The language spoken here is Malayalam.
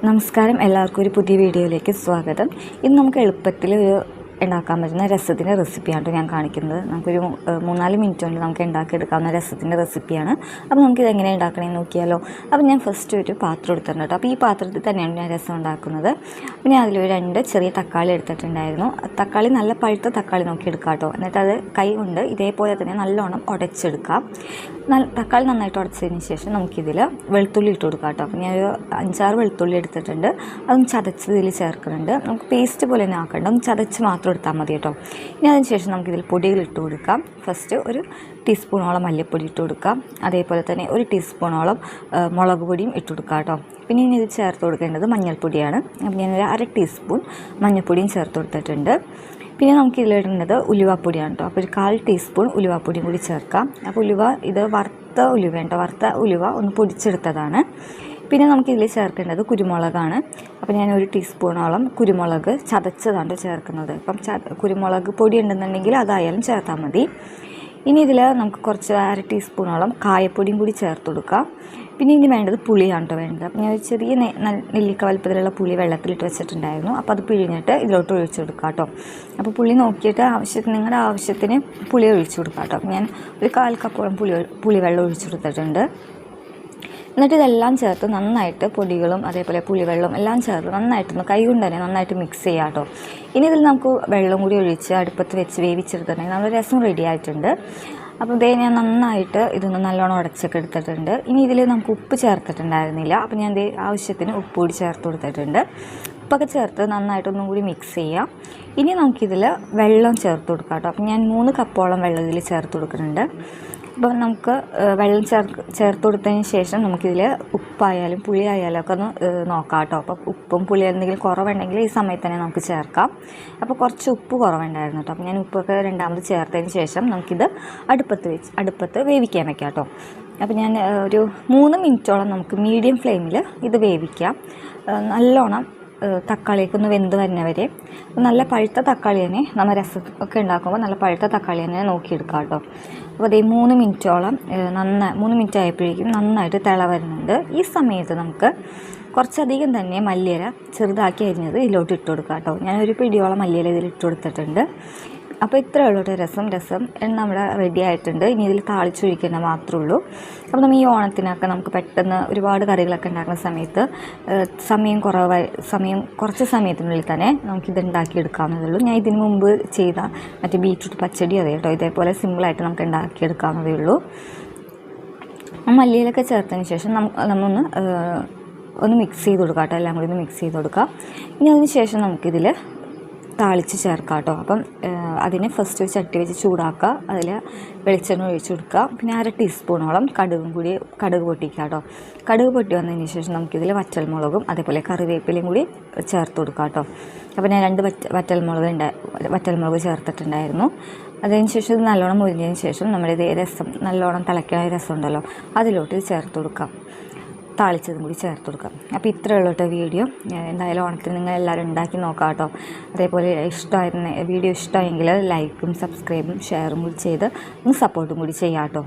നമസ്കാരം. എല്ലാവർക്കും ഒരു പുതിയ വീഡിയോയിലേക്ക് സ്വാഗതം. ഇന്ന് നമുക്ക് എളുപ്പത്തിൽ ഒരു ഉണ്ടാക്കാൻ പറ്റുന്ന രസത്തിന്റെ റെസിപ്പിയാണ് ഞാൻ കാണിക്കുന്നത്. നമുക്കൊരു മൂന്നാൽ മിനിറ്റ് കൊണ്ട് നമുക്ക് ഉണ്ടാക്കിയെടുക്കാവുന്ന രസത്തിന്റെ റെസിപ്പിയാണ്. അപ്പോൾ നമുക്കിത് എങ്ങനെ ഉണ്ടാക്കണമെന്ന് നോക്കിയാലോ. അപ്പോൾ ഞാൻ ഫസ്റ്റ് ഒരു പാത്രം എടുത്തിട്ടുണ്ട് അപ്പോൾ ഈ പാത്രത്തിൽ തന്നെയാണ് ഞാൻ രസം ഉണ്ടാക്കുന്നത്. അപ്പോൾ ഞാൻ അതിലൊരു രണ്ട് ചെറിയ തക്കാളി എടുത്തിട്ടുണ്ടായിരുന്നു. തക്കാളി നല്ല പഴുത്ത തക്കാളി നോക്കി എടുക്കാം കേട്ടോ എന്നിട്ട് അത് കൈ കൊണ്ട് ഇതേപോലെ തന്നെ നല്ലോണം ഉടച്ചെടുക്കാം. നല്ല തക്കാളി നന്നായിട്ട് ഉടച്ചതിന് ശേഷം നമുക്കിതിൽ വെളുത്തുള്ളി ഇട്ട് കൊടുക്കാം കേട്ടോ. അപ്പോൾ ഞാനൊരു അഞ്ചാറ് വെളുത്തുള്ളി എടുത്തിട്ടുണ്ട്. അതും ചതച്ച് ഇതിൽ ചേർക്കുന്നുണ്ട്. നമുക്ക് പേസ്റ്റ് പോലെ തന്നെ ആക്കണ്ട. ഒന്ന് ചതച്ച് മാത്രം എടുത്താൽ മതി കേട്ടോ. ഇനി അതിന് ശേഷം നമുക്കിതിൽ പൊടികൾ ഇട്ട് കൊടുക്കാം. ഫസ്റ്റ് ഒരു ടീസ്പൂണോളം മല്ലിപ്പൊടി ഇട്ട് കൊടുക്കാം. അതേപോലെ തന്നെ ഒരു ടീസ്പൂണോളം മുളക് പൊടിയും ഇട്ട് കൊടുക്കാം കേട്ടോ. പിന്നെ ഇനി ഇത് ചേർത്ത് കൊടുക്കേണ്ടത് മഞ്ഞൾപ്പൊടിയാണ്. അപ്പോൾ ഞാനൊരു അര ടീസ്പൂൺ മഞ്ഞൾപ്പൊടിയും ചേർത്ത് കൊടുത്തിട്ടുണ്ട്. പിന്നെ നമുക്ക് ഇതിലിടേണ്ടത് ഉലുവാപ്പൊടിയാണ് കേട്ടോ. അപ്പോൾ ഒരു കാൽ ടീസ്പൂൺ ഉലുവാപ്പൊടിയും കൂടി ചേർക്കാം. അപ്പോൾ ഉലുവ ഇത് വറുത്ത ഉലുവ കേട്ടോ വറുത്ത ഉലുവ ഒന്ന് പൊടിച്ചെടുത്തതാണ്. പിന്നെ നമുക്ക് ഇതിൽ ചേർക്കേണ്ടത് കുരുമുളകാണ്. അപ്പോൾ ഞാൻ ഒരു ടീസ്പൂണോളം കുരുമുളക് ചതച്ചതാണ് ചേർക്കുന്നത്. അപ്പം ച കുരുമുളക് പൊടി ഉണ്ടെന്നുണ്ടെങ്കിൽ അതായാലും ചേർത്താൽ മതി. ഇനി ഇതിൽ നമുക്ക് കുറച്ച് അര ടീസ്പൂണോളം കായപ്പൊടിയും കൂടി ചേർത്ത് കൊടുക്കാം. പിന്നെ ഇനി വേണ്ടത് പുളിയാണ് കേട്ടോ വേണ്ടത്. ഞാൻ ചെറിയ നെല്ലിക്ക വലുപ്പത്തിലുള്ള പുളി വെള്ളത്തിലിട്ട് വെച്ചിട്ടുണ്ടായിരുന്നു. അപ്പോൾ അത് പിഴിഞ്ഞിട്ട് ഇതിലോട്ട് ഒഴിച്ചു കൊടുക്കാം കേട്ടോ അപ്പോൾ പുളി നോക്കിയിട്ട് ആവശ്യത്തിന് നിങ്ങളുടെ ആവശ്യത്തിന് പുളി ഒഴിച്ചു കൊടുക്കാം കേട്ടോ ഞാൻ ഒരു കാൽ കപ്പോളം പുളി പുളിവെള്ളം പുളി വെള്ളം ഒഴിച്ചു കൊടുത്തിട്ടുണ്ട്. എന്നിട്ട് ഇതെല്ലാം ചേർത്ത് നന്നായിട്ട് പൊടികളും അതേപോലെ പുളിവെള്ളവും എല്ലാം ചേർത്ത് നന്നായിട്ടൊന്ന് കൈ കൊണ്ട് തന്നെ നന്നായിട്ട് മിക്സ് ചെയ്യാം കേട്ടോ ഇനി ഇതിൽ നമുക്ക് വെള്ളം കൂടി ഒഴിച്ച് അടുപ്പത്ത് വെച്ച് വേവിച്ചെടുത്തിട്ടുണ്ടെങ്കിൽ നമ്മുടെ രസം റെഡി ആയിട്ടുണ്ട്. അപ്പോൾ ഇതേ ഞാൻ നന്നായിട്ട് ഇതൊന്ന് നല്ലോണം ഉടച്ചൊക്കെ എടുത്തിട്ടുണ്ട്. ഇനി ഇതിൽ നമുക്ക് ഉപ്പ് ചേർത്തിട്ടുണ്ടായിരുന്നില്ല. അപ്പോൾ ഞാൻ ഇതേ ആവശ്യത്തിന് ഉപ്പ് കൂടി ചേർത്ത് കൊടുത്തിട്ടുണ്ട്. ഉപ്പൊക്കെ ചേർത്ത് നന്നായിട്ടൊന്നും കൂടി മിക്സ് ചെയ്യാം. ഇനി നമുക്കിതിൽ വെള്ളം ചേർത്ത് കൊടുക്കാം കേട്ടോ. അപ്പോൾ ഞാൻ മൂന്ന് കപ്പോളം വെള്ളം ഇതിൽ ചേർത്ത് കൊടുക്കുന്നുണ്ട്. അപ്പോൾ നമുക്ക് വെള്ളം ചേർക്ക് ചേർത്ത് കൊടുത്തതിന് ശേഷം നമുക്കിതിൽ ഉപ്പായാലും പുളി ആയാലും ഒക്കെ ഒന്ന് നോക്കാം കേട്ടോ. അപ്പോൾ ഉപ്പും പുളി എന്തെങ്കിലും കുറവുണ്ടെങ്കിൽ ഈ സമയത്ത് തന്നെ നമുക്ക് ചേർക്കാം. അപ്പോൾ കുറച്ച് ഉപ്പ് കുറവുണ്ടായിരുന്നു കേട്ടോ. അപ്പോൾ ഞാൻ ഉപ്പൊക്കെ രണ്ടാമത് ചേർത്തതിന് ശേഷം നമുക്കിത് അടുപ്പത്ത് വെച്ച് അടുപ്പത്ത് വേവിക്കാൻ വെക്കാം കേട്ടോ. അപ്പോൾ ഞാൻ ഒരു മൂന്ന് മിനിറ്റോളം നമുക്ക് മീഡിയം ഫ്ലെയിമിൽ ഇത് വേവിക്കാം. നല്ലോണം തക്കാളിയൊക്കെ ഒന്ന് വെന്ത് വരുന്നവരെ. നല്ല പഴുത്ത തക്കാളി തന്നെ നമ്മൾ രസം ഒക്കെ ഉണ്ടാക്കുമ്പോൾ നല്ല പഴുത്ത തക്കാളി തന്നെ നോക്കിയെടുക്കാം കേട്ടോ അപ്പോൾ അതേ മൂന്ന് മിനിറ്റോളം നന്നായി മൂന്ന് മിനിറ്റ് ആയപ്പോഴേക്കും നന്നായിട്ട് തിള വരുന്നുണ്ട്. ഈ സമയത്ത് നമുക്ക് കുറച്ചധികം തന്നെ മല്ലിയില ചെറുതാക്കി അരിഞ്ഞത് ഇതിലോട്ട് ഇട്ട് കൊടുക്കാം കേട്ടോ ഞാനൊരു പിടിയോളം മല്ലിയില ഇതിൽ ഇട്ട് കൊടുത്തിട്ടുണ്ട്. അപ്പോൾ ഇത്രയേ ഉള്ളൂ കേട്ടോ. രസം രസം. നമ്മുടെ റെഡി ആയിട്ടുണ്ട്. ഇനി ഇതിൽ താളിച്ചൊഴിക്കുന്ന മാത്രമേ ഉള്ളൂ. അപ്പോൾ നമ്മൾ ഈ ഓണത്തിനൊക്കെ നമുക്ക് പെട്ടെന്ന് ഒരുപാട് കറികളൊക്കെ ഉണ്ടാക്കുന്ന സമയത്ത് സമയം കുറവായി സമയം കുറച്ച് സമയത്തിനുള്ളിൽ തന്നെ നമുക്കിത് ഉണ്ടാക്കിയെടുക്കാവുന്നതേ ഉള്ളൂ. ഞാൻ ഇതിന് മുമ്പ് ചെയ്ത മറ്റേ ബീറ്റ്റൂട്ട് പച്ചടി അതേ കേട്ടോ. ഇതേപോലെ സിമ്പിളായിട്ട് നമുക്ക് ഉണ്ടാക്കിയെടുക്കാവുന്നതേ ഉള്ളൂ. മല്ലിയിലൊക്കെ ചേർത്തതിന് ശേഷം നമ്മളൊന്ന് ഒന്ന് മിക്സ് ചെയ്ത് കൊടുക്കാം കേട്ടോ. എല്ലാം കൂടി ഒന്ന് മിക്സ് ചെയ്ത് കൊടുക്കാം. ഇനി അതിന് ശേഷം നമുക്കിതിൽ താളിച്ച് ചേർക്കാം കേട്ടോ അപ്പം അതിനെ ഫസ്റ്റ് ചട്ടി വെച്ച് ചൂടാക്കുക. അതിൽ വെളിച്ചെണ്ണ ഒഴിച്ച് കൊടുക്കുക. പിന്നെ അര ടീസ്പൂണോളം കടുകും കൂടി കടുക് പൊട്ടിക്കുക കേട്ടോ കടുക് പൊട്ടി വന്നതിന് ശേഷം നമുക്കിതിൽ വറ്റൽമുളകും അതേപോലെ കറിവേപ്പിലയും കൂടി ചേർത്ത് കൊടുക്കാം കേട്ടോ. അപ്പോൾ ഞാൻ രണ്ട് വറ്റ വറ്റൽമുളക് ഉണ്ടായി വറ്റൽമുളക് ചേർത്തിട്ടുണ്ടായിരുന്നു. അതിന് ശേഷം ഇത് നല്ലോണം മുരിഞ്ഞതിന് ശേഷം നമ്മുടെ ഇതേ രസം നല്ലോണം തിളയ്ക്കണ രസം ഉണ്ടല്ലോ അതിലോട്ട് ചേർത്ത് കൊടുക്കാം. താളിച്ചതും കൂടി ചേർത്ത് കൊടുക്കാം. അപ്പോൾ ഇത്രയേ ഉള്ളൂ കേട്ടോ വീഡിയോ. എന്തായാലും ഓണത്തിന് നിങ്ങൾ എല്ലാവരും ഉണ്ടാക്കി നോക്കാം കേട്ടോ. അതേപോലെ ഇഷ്ടമായിരുന്ന വീഡിയോ ഇഷ്ടമായെങ്കിൽ ലൈക്കും സബ്സ്ക്രൈബും ഷെയറും കൂടി ചെയ്ത് ഒന്ന് സപ്പോർട്ടും കൂടി ചെയ്യാം കേട്ടോ.